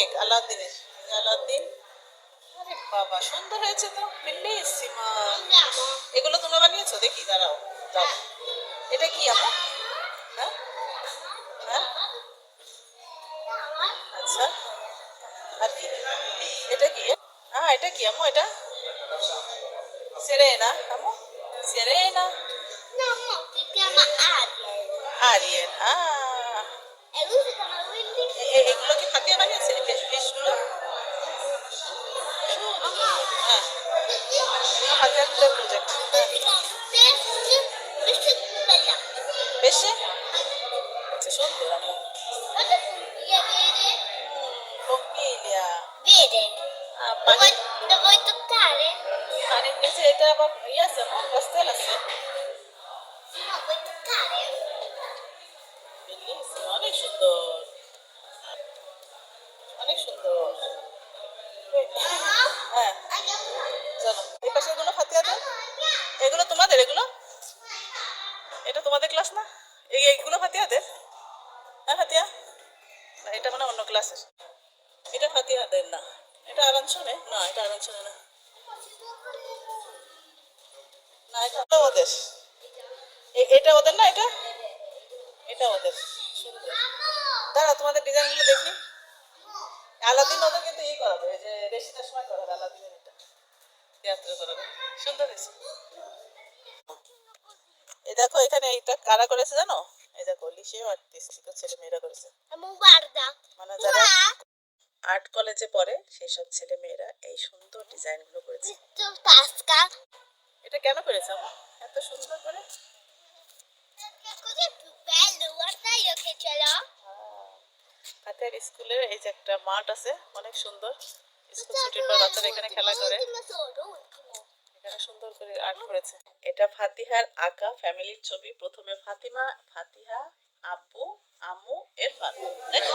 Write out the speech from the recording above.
Cake আলাদিনের Aladdin. আরে বাবা সুন্দর হয়েছে তো Andiamo. এগুলো তোমরা বানিয়েছো? দেখি দাঁড়াও দাও এটা কি আপা হ্যাঁ? হ্যাঁ? আচ্ছা। আর কি? এটা কি? হ্যাঁ এটা কি আম্মু এটা? সেরেনা আম্মু? সেরেনা. আরিয়েন। হ্যাঁ E আম্মু Guarda Puglia, vede? কম্পিলিয়া Vede? আহ, Lo পানি vuoi, lo vuoi toccare? এটা আবার ইয়ে আছে কস্তেল আছে No, vuoi toccare? বেলিয়েছে, অনেক সুন্দর অনেক সুন্দর? হ্যাঁ Andiamo. চলো এই পাশে এগুলো ফাতিয়া দাও এগুলো তোমাদের এগুলো এটা তোমাদের ক্লাস না? এই এইগুলো ফাতিয়াদের হ্যাঁ ফাতিয়া না, এটা মানে অন্য ক্লাসের এটা ফাতিয়াদের না। এটা আরানসনে না, এটা আরানসনে না। না, এটা ওদের। এটা ওদের না এটা? এটা ওদের। দাঁড়া তোমাদের ডিজাইনগুলো দেখি। আলাদিন ওদের কিন্তু ই করাবে যে রেশিদার সময় করাবে, আলাদিনের এটা। যাত্রা করাবে। সুন্দর হয়েছে। দেখো এখানে এইটা কারা করেছে জানো? এই দেখো লিসেও আর্টিস্টিক ছেলে মেয়েরা করেছে. মানে যারা আর্ট কলেজে পড়ে সেই সব ছেলে মেয়েরা এই সুন্দর ডিজাইনগুলো করেছে। questo এটা কেন করেছে আমার এত সুন্দর করে? l'ho. হাতের স্কুলের এই যে একটা মাঠ আছে অনেক সুন্দর। স্কুল ছুটির পর বাচ্চারা এখানে খেলা করে. এখানে সুন্দর করে আর্ট করেছে। এটা ফাতিহার আঁকা ফ্যামিলির ছবি। প্রথমে ফাতিমা, ফাতিহা, আব্বু, আম্মু এরফান দেখো